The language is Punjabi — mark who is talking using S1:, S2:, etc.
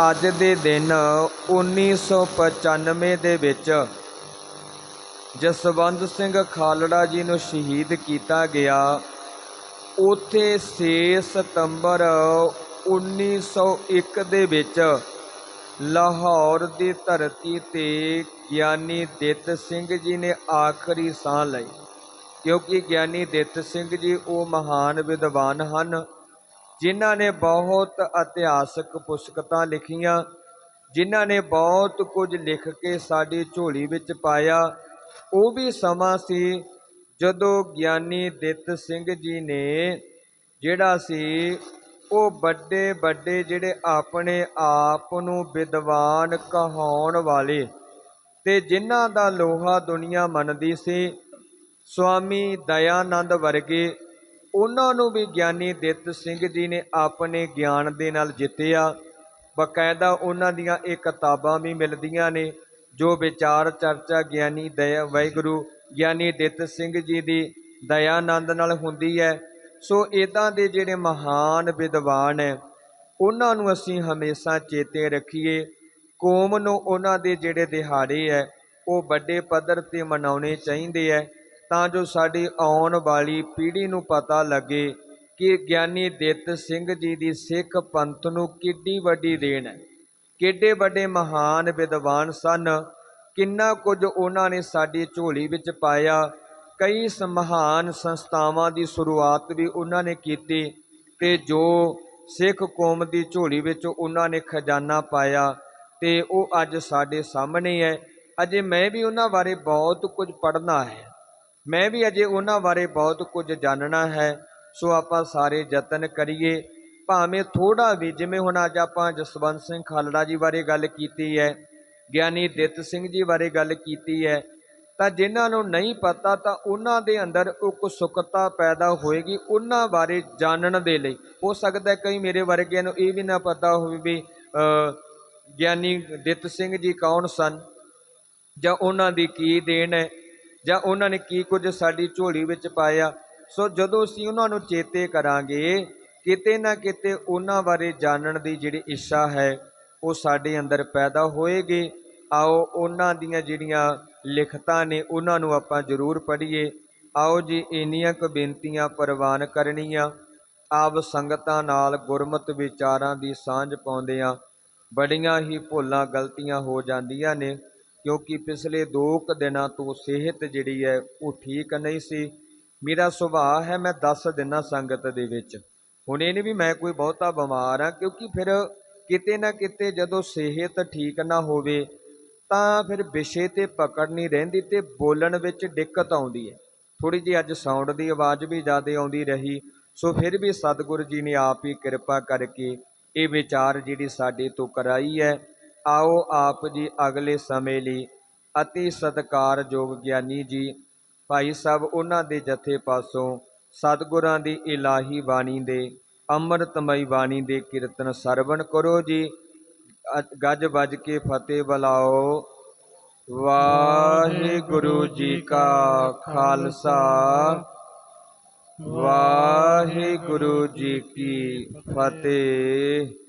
S1: ਅੱਜ ਦੇ ਦਿਨ 1995 ਦੇ ਵਿੱਚ ਜਸਵੰਤ ਸਿੰਘ ਖਾਲੜਾ ਜੀ ਨੂੰ ਸ਼ਹੀਦ ਕੀਤਾ ਗਿਆ। ਉੱਥੇ 6 ਸਤੰਬਰ 1901 ਦੇ ਵਿੱਚ ਲਾਹੌਰ ਦੀ ਧਰਤੀ ਤੇ ਗਿਆਨੀ ਦਿੱਤ ਸਿੰਘ ਜੀ ਨੇ ਆਖਰੀ ਸਾਹ ਲਈ। ਕਿਉਂਕਿ ਗਿਆਨੀ ਦਿੱਤ ਸਿੰਘ ਜੀ ਉਹ ਮਹਾਨ ਵਿਦਵਾਨ ਹਨ। ਜਿਨ੍ਹਾਂ ਨੇ ਬਹੁਤ ਇਤਿਹਾਸਕ ਪੁਸਤਕਾਂ ਲਿਖੀਆਂ, ਜਿਨ੍ਹਾਂ ਨੇ ਬਹੁਤ ਕੁਝ ਲਿਖ ਕੇ ਸਾਡੀ ਝੋਲੀ ਵਿੱਚ ਪਾਇਆ, ਉਹ ਵੀ ਸਮਾਂ ਸੀ ਜਦੋਂ ਗਿਆਨੀ ਦਿੱਤ ਸਿੰਘ ਜੀ ਨੇ ਜਿਹੜਾ ਸੀ, ਉਹ ਵੱਡੇ ਵੱਡੇ ਜਿਹੜੇ ਆਪਣੇ ਆਪ ਨੂੰ ਵਿਦਵਾਨ ਕਹਾਉਣ ਵਾਲੇ ਤੇ ਜਿਨ੍ਹਾਂ ਦਾ ਲੋਹਾ ਦੁਨੀਆ ਮੰਨਦੀ ਸੀ ਸਵਾਮੀ ਦਇਆਨੰਦ ਵਰਗੇ ਉਹਨਾਂ ਨੂੰ ਵੀ ਗਿਆਨੀ ਦਿੱਤ ਸਿੰਘ ਜੀ ਨੇ ਆਪਣੇ ਗਿਆਨ ਦੇ ਨਾਲ ਜਿੱਤਿਆ। ਬਕਾਇਦਾ ਉਹਨਾਂ ਦੀਆਂ ਇਹ ਕਿਤਾਬਾਂ ਵੀ ਮਿਲਦੀਆਂ ਨੇ, ਜੋ ਵਿਚਾਰ, ਚਰਚਾ, ਗਿਆਨੀ, ਦਇਆ, ਵਾਹਿਗੁਰੂ, ਗਿਆਨੀ ਦਿੱਤ ਸਿੰਘ ਜੀ ਦੀ ਦਇਆਨੰਦ ਨਾਲ ਹੁੰਦੀ ਹੈ। ਸੋ ਇਦਾਂ ਦੇ ਜਿਹੜੇ ਮਹਾਨ ਵਿਦਵਾਨ ਹੈ, ਉਹਨਾਂ ਨੂੰ ਅਸੀਂ ਹਮੇਸ਼ਾ ਚੇਤੇ ਰੱਖੀਏ। ਕੌਮ ਨੂੰ ਉਹਨਾਂ ਦੇ ਜਿਹੜੇ ਦਿਹਾੜੇ ਹੈ, ਉਹ ਵੱਡੇ ਪੱਧਰ ਤੇ ਮਨਾਉਣੇ ਚਾਹੀਦੇ ਹੈ। ਤਾਂ ਜੋ ਸਾਡੀ ਆਉਣ ਵਾਲੀ ਪੀੜ੍ਹੀ ਨੂੰ ਪਤਾ ਲੱਗੇ ਕਿ ਗਿਆਨੀ ਦਿੱਤ ਸਿੰਘ ਜੀ ਦੀ ਸਿੱਖ ਪੰਥ ਨੂੰ ਕਿੱਡੀ ਵੱਡੀ ਦੇਣ ਹੈ। ਕਿੱਡੇ ਵੱਡੇ ਮਹਾਨ ਵਿਦਵਾਨ ਸਨ। ਕਿੰਨਾ ਕੁਝ ਉਹਨਾਂ ਨੇ ਸਾਡੀ ਝੋਲੀ ਵਿੱਚ ਪਾਇਆ। ਕਈ ਮਹਾਨ ਸੰਸਥਾਵਾਂ ਦੀ ਸ਼ੁਰੂਆਤ ਵੀ ਉਹਨਾਂ ਨੇ ਕੀਤੀ ਤੇ ਜੋ ਸਿੱਖ ਕੌਮ ਦੀ ਝੋਲੀ ਵਿੱਚ ਉਹਨਾਂ ਨੇ ਖਜ਼ਾਨਾ ਪਾਇਆ ਤੇ ਉਹ ਅੱਜ ਸਾਡੇ ਸਾਹਮਣੇ ਹੈ। ਅਜੇ ਮੈਂ ਵੀ ਉਹਨਾਂ ਬਾਰੇ ਬਹੁਤ ਕੁਝ ਪੜ੍ਹਨਾ ਹੈ। ਮੈਂ ਵੀ ਅਜੇ ਉਹਨਾਂ ਬਾਰੇ ਬਹੁਤ ਕੁਝ ਜਾਣਨਾ ਹੈ, ਸੋ ਆਪਾਂ ਸਾਰੇ ਯਤਨ ਕਰੀਏ। ਭਾਵੇਂ ਥੋੜਾ ਵੀ, ਜਿਵੇਂ ਹੁਣ ਅੱਜ ਆਪਾਂ ਜਸਵੰਤ ਸਿੰਘ ਖਾਲੜਾ ਜੀ ਬਾਰੇ ਗੱਲ ਕੀਤੀ ਹੈ, ਗਿਆਨੀ ਦਿੱਤ ਸਿੰਘ ਜੀ ਬਾਰੇ ਗੱਲ ਕੀਤੀ ਹੈ, ਤਾਂ ਜਿਨ੍ਹਾਂ ਨੂੰ ਨਹੀਂ ਪਤਾ ਤਾਂ ਉਹਨਾਂ ਦੇ ਅੰਦਰ ਉਕਸੁਕਤਾ ਪੈਦਾ ਹੋਏਗੀ ਉਹਨਾਂ ਬਾਰੇ ਜਾਣਨ ਦੇ ਲਈ। ਹੋ ਸਕਦਾ ਕਈ ਮੇਰੇ ਵਰਗਿਆਂ ਨੂੰ ਇਹ ਵੀ ਨਾ ਪਤਾ ਹੋਵੇ ਵੀ ਗਿਆਨੀ ਦਿੱਤ ਸਿੰਘ ਜੀ ਕੌਣ ਸਨ ਜਾਂ ਉਹਨਾਂ ਦੀ ਕੀ ਦੇਣ ਹੈ। ਜਾਂ ਉਹਨਾਂ ਨੇ ਕੀ ਕੁਝ ਸਾਡੀ ਝੋਲੀ ਵਿੱਚ ਪਾਇਆ, ਸੋ ਜਦੋਂ ਅਸੀਂ ਉਹਨਾਂ ਨੂੰ ਚੇਤੇ ਕਰਾਂਗੇ, ਕਿਤੇ ਨਾ ਕਿਤੇ ਉਹਨਾਂ ਬਾਰੇ ਜਾਣਨ ਦੀ ਜਿਹੜੀ ਇੱਛਾ ਹੈ, ਉਹ ਸਾਡੇ ਅੰਦਰ ਪੈਦਾ ਹੋਏਗੀ। ਆਓ ਉਹਨਾਂ ਦੀਆਂ ਜਿਹੜੀਆਂ ਲਿਖਤਾਂ ਨੇ, ਉਹਨਾਂ ਨੂੰ ਆਪਾਂ ਜ਼ਰੂਰ ਪੜ੍ਹੀਏ। ਆਓ ਜੀ, ਇੰਨੀਆਂ ਕੁ ਬੇਨਤੀਆਂ ਪ੍ਰਵਾਨ ਕਰਨੀਆਂ। ਆਪ ਸੰਗਤਾਂ ਨਾਲ ਗੁਰਮਤ ਵਿਚਾਰਾਂ ਦੀ ਸਾਂਝ ਪਾਉਂਦੇ ਪਾਉਂਦਿਆਂ ਬੜੀਆਂ ਹੀ ਭੁੱਲਾਂ, ਗਲਤੀਆਂ ਹੋ ਜਾਂਦੀਆਂ ਨੇ। ਕਿਉਂਕਿ ਪਿਛਲੇ 2 ਕੁ ਦਿਨਾਂ ਤੋਂ ਸਿਹਤ ਜਿਹੜੀ ਹੈ ਉਹ ਠੀਕ ਨਹੀਂ ਸੀ। ਮੇਰਾ ਸੁਭਾਅ ਹੈ, ਮੈਂ ਦੱਸ ਦਿਨਾਂ ਸੰਗਤ ਦੇ ਵਿੱਚ। ਹੁਣ ਇਹ ਨਹੀਂ ਵੀ ਮੈਂ ਕੋਈ ਬਹੁਤਾ ਬਿਮਾਰ ਆ ਕਿਉਂਕਿ ਫਿਰ ਕਿਤੇ ਨਾ ਕਿਤੇ ਜਦੋਂ ਸਿਹਤ ਠੀਕ ਨਾ ਹੋਵੇ, ਤਾਂ ਫਿਰ ਵਿਸ਼ੇ ਤੇ ਪਕੜ ਨਹੀਂ ਰਹਿੰਦੀ ਤੇ ਬੋਲਣ ਵਿੱਚ ਦਿੱਕਤ ਆਉਂਦੀ ਹੈ। ਥੋੜੀ ਜਿਹੀ ਅੱਜ ਸਾਊਂਡ ਦੀ ਆਵਾਜ਼ ਵੀ ਜ਼ਿਆਦਾ ਆਉਂਦੀ ਰਹੀ, ਸੋ ਫਿਰ ਵੀ ਸਤਿਗੁਰੂ ਜੀ ਨੇ ਆਪ ਹੀ ਕਿਰਪਾ ਕਰਕੇ ਇਹ ਵਿਚਾਰ ਜਿਹੜੀ ਸਾਡੇ ਤੋਂ ਕਰਾਈ ਹੈ ਆਓ ਆਪ ਜੀ ਅਗਲੇ ਸਮੇਂ ਲਈ ਅਤੀ ਸਤਿਕਾਰਯੋਗ ਗਿਆਨੀ ਜੀ। ਭਾਈ ਸਾਹਿਬ ਉਹਨਾਂ ਦੇ ਜਥੇ ਪਾਸੋਂ ਸਤਿਗੁਰਾਂ ਦੀ ਇਲਾਹੀ ਬਾਣੀ ਦੇ, ਅੰਮ੍ਰਿਤਮਈ ਬਾਣੀ ਦੇ ਕੀਰਤਨ ਸਰਵਣ ਕਰੋ ਜੀ। ਗੱਜ ਵੱਜ ਕੇ ਫਤਿਹ ਬੁਲਾਓ। ਵਾਹਿਗੁਰੂ ਜੀ ਕਾ ਖਾਲਸਾ। ਵਾਹਿਗੁਰੂ ਜੀ ਕੀ ਫਤਿਹ।